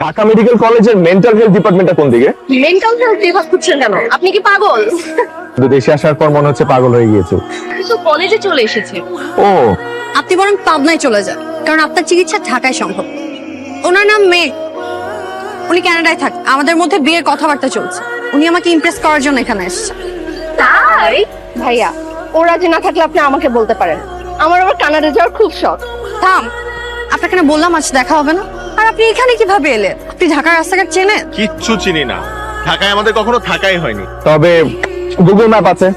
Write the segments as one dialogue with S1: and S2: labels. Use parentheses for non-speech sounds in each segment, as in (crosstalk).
S1: Dhaka medical কলেজের mental health ডিপার্টমেন্টটা কোন দিকে?
S2: মেন্টাল হেলথ খুঁজছেন কেন? আপনি কি পাগল?
S1: দেশে আসার পর মনে হচ্ছে পাগল হয়ে গিয়েছে।
S2: তো কলেজে চলে এসেছে
S1: ও।
S3: আপনি বরং পাবনায় চলে যান কারণ আপনার চিকিৎসা ঢাকায় সম্ভব। ওনার নাম মেঘ উনি কানাডায় থাক আমাদের মধ্যে বিয়ের কথাবার্তা চলছে। উনি আমাকে ইমপ্রেস করার জন্য এখানে এসেছে
S2: তাই? ভাইয়া ওরা যে না থাকলে আপনি আমাকে বলতে পারেন। আমার আবার কানাডা যাওয়ার খুব শখ।
S3: থাম আপনাকে না বললাম আজ দেখা হবে না। আর আপনি এখানে কীভাবে এলেন? আপনি ঢাকার রাস্তাঘাট চেনেন?
S4: কিচ্ছু চিনি না। ঢাকায় আমাদের কখনো থাকাই হয়নি।
S1: তবে গুগল ম্যাপ আছে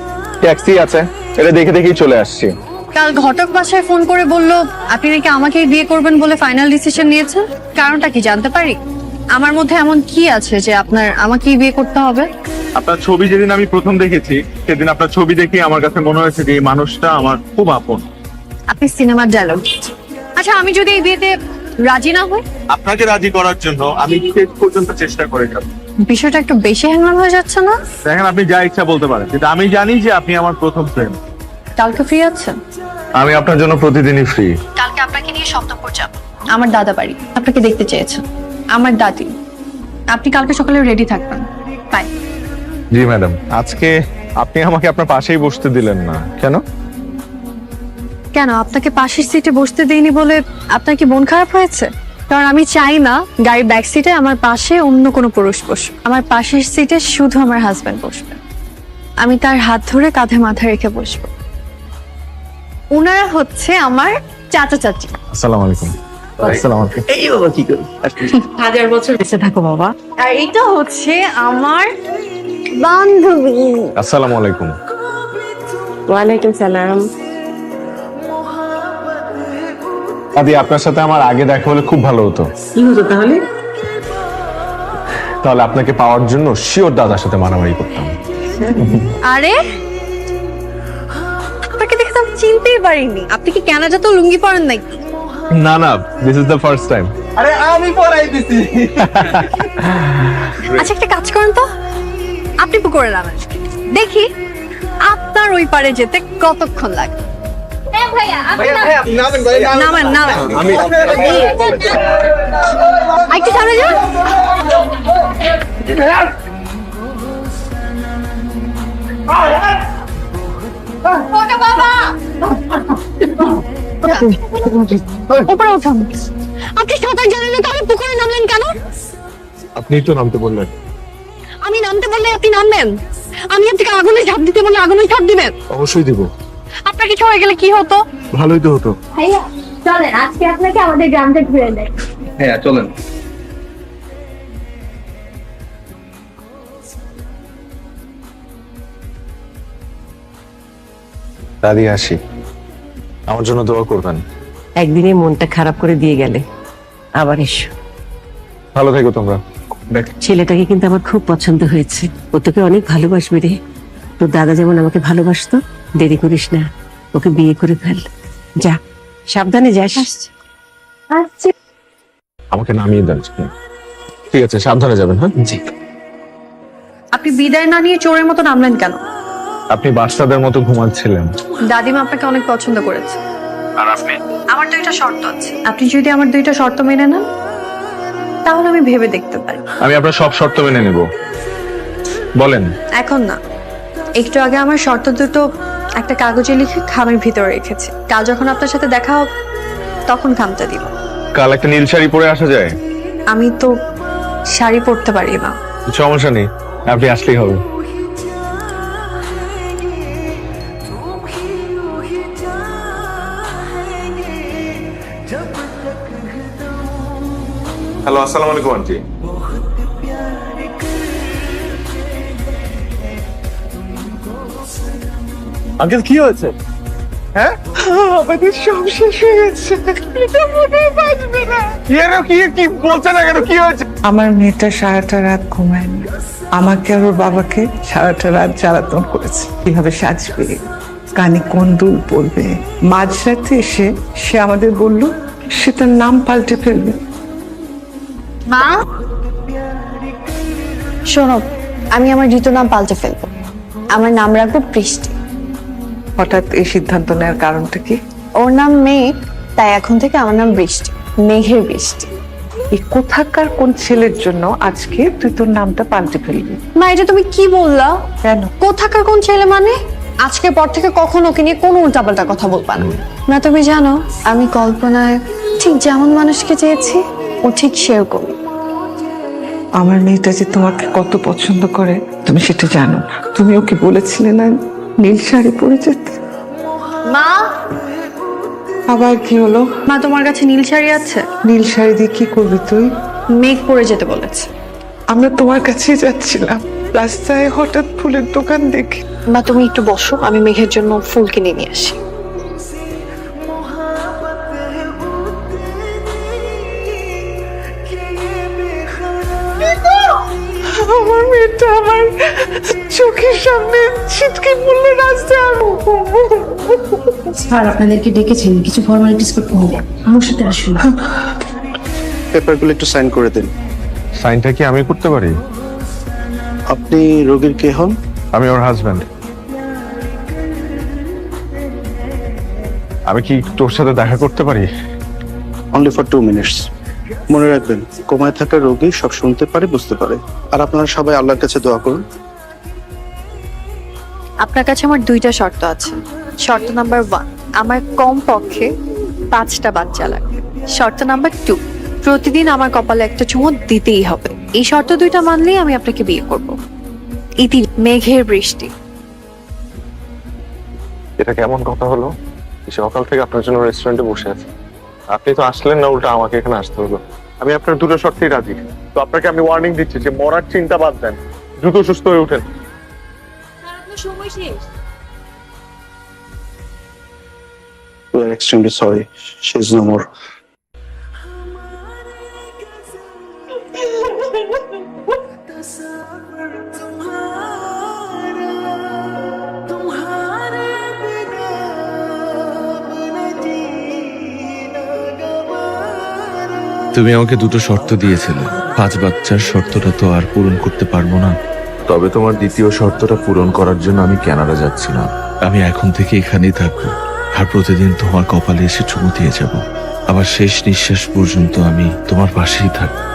S1: ট্যাক্সি আছে এটা দেখে দেখেই চলে আসছি।
S3: কাল ঘটক বাসায় ফোন করে বলল আপনি নাকি আমাকেই বিয়ে করবেন বলে ফাইনাল ডিসিশন নিয়েছেন? কারণটা কি জানতে পারি? আমার মধ্যে এমন কি আছে যে আপনার আমাকেই বিয়ে করতে হবে?
S4: আপনার ছবি যেদিন আমি প্রথম দেখেছি সেদিন আপনার ছবি দেখে আমার কাছে মনে হয়েছে যে এই মানুষটা আমার খুব আপন।
S3: আপনি সিনেমার ডায়লগ আচ্ছা আমি যদি এই বিয়েতে রাজি না হই
S4: আপনাকে রাজি করার জন্য আমি শেষ পর্যন্ত চেষ্টা করে যাব।
S3: বিষয়টা একটু বেশি হ্যাংলাম হয়ে যাচ্ছে না?
S4: দেখেন আপনি যা ইচ্ছা বলতে পারেন কিন্তু আমি জানি যে আপনি আমার প্রথম প্রেম।
S3: কালকে ফ্রি আছেন?
S1: আমি আপনার জন্য প্রতিদিনই ফ্রি।
S3: কালকে আপনাকে নিয়ে সপ্তমপুর যাব। আমার দাদা বাড়ি আপনাকে দেখতে চেয়েছেন। আমার দাদি আপনি কালকে সকালে রেডি থাকবেন। বাই
S1: জি ম্যাডাম আজকে আপনি আমাকে আপনার পাশেই বসতে দিলেন না। কেন?
S3: কেন? আপনাকে পাশের সিটে বসতে দেইনি বলে আপনার কি মন খারাপ হয়েছে? কারণ আমি চাই না গাড়ির ব্যাক সিটে আমার পাশে অন্য কোনো পুরুষ বসবে আমার পাশের সিটে শুধু আমার হাজব্যান্ড বসবে। আমি তার হাত ধরে কাঁধে মাথা রেখে বসবো। ওনারা হচ্ছে আমার চাচা চাচি।
S1: আসসালামু আলাইকুম।
S3: হাজার বছর বেঁচে থাকো বাবা। আর এটা হচ্ছে আমার বান্ধবী।
S1: আসসালামু আলাইকুম।
S2: ওয়ালাইকুম সালাম।
S1: আদি আপনার সাথে আমার আগে দেখা হলে খুব ভালো হতো।
S5: কি হতো তাহলে?
S1: তাহলে আপনাকে পাওয়ার জন্য শিওর দাদার সাথে মারামারি করতাম।
S3: আরে? আপনাকে দেখে তো আমি চিনতেই পারিনি। আপনি কি কানাডা তো লুঙ্গি পরেন নাই
S1: না না this is the first time
S4: আরে আমি পড়াই দিছি। (laughs)
S3: আচ্ছা একটা কাজ করেন তো। আপনি পুকুরে নামেন। দেখি আপনার ওই পারে যেতে কতক্ষণ লাগে? নামেন। নামেন
S1: আমি
S3: একটু সামনে যান। উপরে উঠান। আপনি সাঁতার জানেন না তাহলে পুকুরে নামলেন কেন?
S1: আপনি তো নামতে বললেন।
S3: আমি নামতে বললে আপনি নামবেন। আমি আপনাকে আগুনে ঝাঁপ দিতে বললে আগুনে ঝাঁপ দিবেন।
S1: অবশ্যই দিব।
S3: হয়ে গেলে কি হতো?
S1: ভালোই তো হতো।
S2: ভাইয়া চলেন আজকে আপনাকে আমাদের গ্রামটা ঘুরে দেয়
S4: হ্যাঁ চলেন।
S1: দাদি আসি। আমার জন্য দোয়া করবেন।
S5: একদিনে মনটা খারাপ করে দিয়ে গেলে। আবার এসো।
S1: ভালো থেকো তোমরা।
S5: ছেলেটাকে কিন্তু আমার খুব পছন্দ হয়েছে। ও তোকে অনেক ভালোবাসবে রে। তোর দাদা যেমন আমাকে ভালোবাসতো দেরি করিস না। ওকে বিয়ে করে ফেল। যা সাবধানে যাস
S2: আচ্ছা
S1: আমাকে নামিয়ে দেন। ঠিক আছে সাবধানে যাবেন হ্যাঁ? জি।
S3: আপনি বিদায় না নিয়ে চোরের মতো নামলেন কেন?
S1: আপনি বাচ্চাদের মতো ঘুমাচ্ছিলেন।
S3: দাদিমা আপনাকে অনেক পছন্দ করেছে।
S4: আর আপনি?
S3: আমার দুইটা শর্ত আছে। আপনি যদি আমার দুইটা শর্ত মেনে নেন তাহলে আমি ভেবে দেখতে পারি।
S1: আমি আপনার সব শর্ত মেনে নেব। বলেন।
S3: এখন না। একটু আগে আমার শর্ত দুটো একটা কাগজে লিখে খামের ভিতরে রেখেছি। কাল যখন আপনার সাথে দেখা হবে তখন খামটা দিব।
S1: কাল একটা নীল শাড়ি পরে আসা যায়?
S3: আমি তো শাড়ি পরতে পারি না।
S1: সমস্যা নেই আপনি আসলেই হবে। হ্যালো আসসালামু আলাইকুম আন্টি।
S4: আঙ্কেল কি হয়েছে? হ্যাঁ? আমাদের সব শেষ হয়ে গেছে। এটা মনে বাঁচবে না। এর কি কি বলছে না কেন? কি হয়েছে?
S6: আমার মেয়েটা সারাটা রাত ঘুমায়নি। আমাকে আর ওর বাবাকে সারাটা রাত জ্বালাতন করেছে। কীভাবে সাজবে? কানে কোন দুল পড়বে? মাঝরাতে এসে সে আমাদের বলল সে তার নাম পাল্টে ফেলবে।
S3: মা? শোনো আমি আমার ঋতু নাম পাল্টে ফেলব। আমার নাম রাখব বৃষ্টি
S6: হঠাৎ এই সিদ্ধান্ত নেওয়ার কারণটা কি?
S3: ওর নাম মেঘ তাই এখন থেকে আমার নাম বৃষ্টি মেঘের বৃষ্টি।
S6: এই কোথাকার কোন ছেলের জন্য আজকে তুই তোর নামটা পাল্টে ফেলবি?
S3: মা এটা তুমি কি বললা?
S6: কেন?
S3: কোথাকার কোন ছেলে মানে? আজকের পর থেকে কখনো ওকে নিয়ে কোনো উল্টাপাল্টা কথা বলবা না। না তুমি জানো আমি কল্পনায় ঠিক যেমন মানুষকে চেয়েছি ও ঠিক সেরকম।
S6: আমার মেয়েটা যে তোমাকে কত পছন্দ করে তুমি সেটা জানো তুমি ওকে বলেছিলে না নীল শাড়ি পরে যেত।
S3: মা?
S6: আবার কি হলো?
S3: মা তোমার কাছে নীল শাড়ি আছে?
S6: নীল শাড়ি দিয়ে কি করবি তুই?
S3: মেঘ পরে যেতে বলেছে।
S6: আমরা তোমার কাছেই যাচ্ছিলাম। রাস্তায় হঠাৎ ফুলের দোকান দেখি।
S3: মা তুমি একটু বসো আমি মেঘের জন্য ফুল কিনে নিয়ে আসি।
S6: আমার মেয়েটা আমার চোখের সামনে ছিটকে পড়ল রাস্তায়।
S7: স্যার আপনাদেরকে ডেকেছেন কিছু ফর্মালিটিস করতে হবে। আমার সাথে আসুন।
S8: পেপারগুলো একটু সাইন করে দিন।
S1: সাইনটা কি আমি করতে পারি?
S8: আপনি রোগীর কে হন?
S1: আমি ওর হাজব্যান্ড আমি কি তোর সাথে দেখা করতে পারি?
S8: অনলি ফর টু মিনিটস মনে রাখবেন কোমায় থাকা রোগী সব শুনতে পারে বুঝতে পারে। আর আপনারা সবাই আল্লাহর কাছে দোয়া করুন।
S3: আপনার কাছে আমার দুইটা শর্ত আছে। শর্ত নাম্বার ওয়ান আমার কম পক্ষে পাঁচটা বাচ্চা লাগবে। শর্ত নাম্বার টু প্রতিদিন আমার কপালে একটা চুমো দিতেই হবে। এই শর্ত দুইটা মানলেই আমি আপনাকে বিয়ে করব। ইতি মেঘের বৃষ্টি।
S1: এটা কেমন কথা হলো? সকাল থেকে আপনার জন্য রেস্টুরেন্টে বসে আছি। আপনি তো আসলেন না উল্টা আমাকে এখানে আসতে হলো। আমি আপনার দুটো শর্তেই রাজি। তো আপনাকে আমি ওয়ার্নিং দিচ্ছি যে মরার চিন্তা বাদ দেন। দ্রুত সুস্থ হয়ে ওঠেন
S8: we are extremely sorry she is no more
S9: তুমি আমাকে দুটো শর্ত দিয়েছিলে। পাঁচ বাচ্চার শর্তটা তো আর পূরণ করতে পারব না। তবে তোমার দ্বিতীয় শর্তটা পূরণ করার জন্য আমি ক্যানাডা যাচ্ছি না আমি এখন থেকে এখানেই থাকব। আর প্রতিদিন তোমার কপালে এসে চুমু দিয়ে যাব। আবার শেষ নিঃশ্বাস পর্যন্ত আমি তোমার পাশেই থাকব।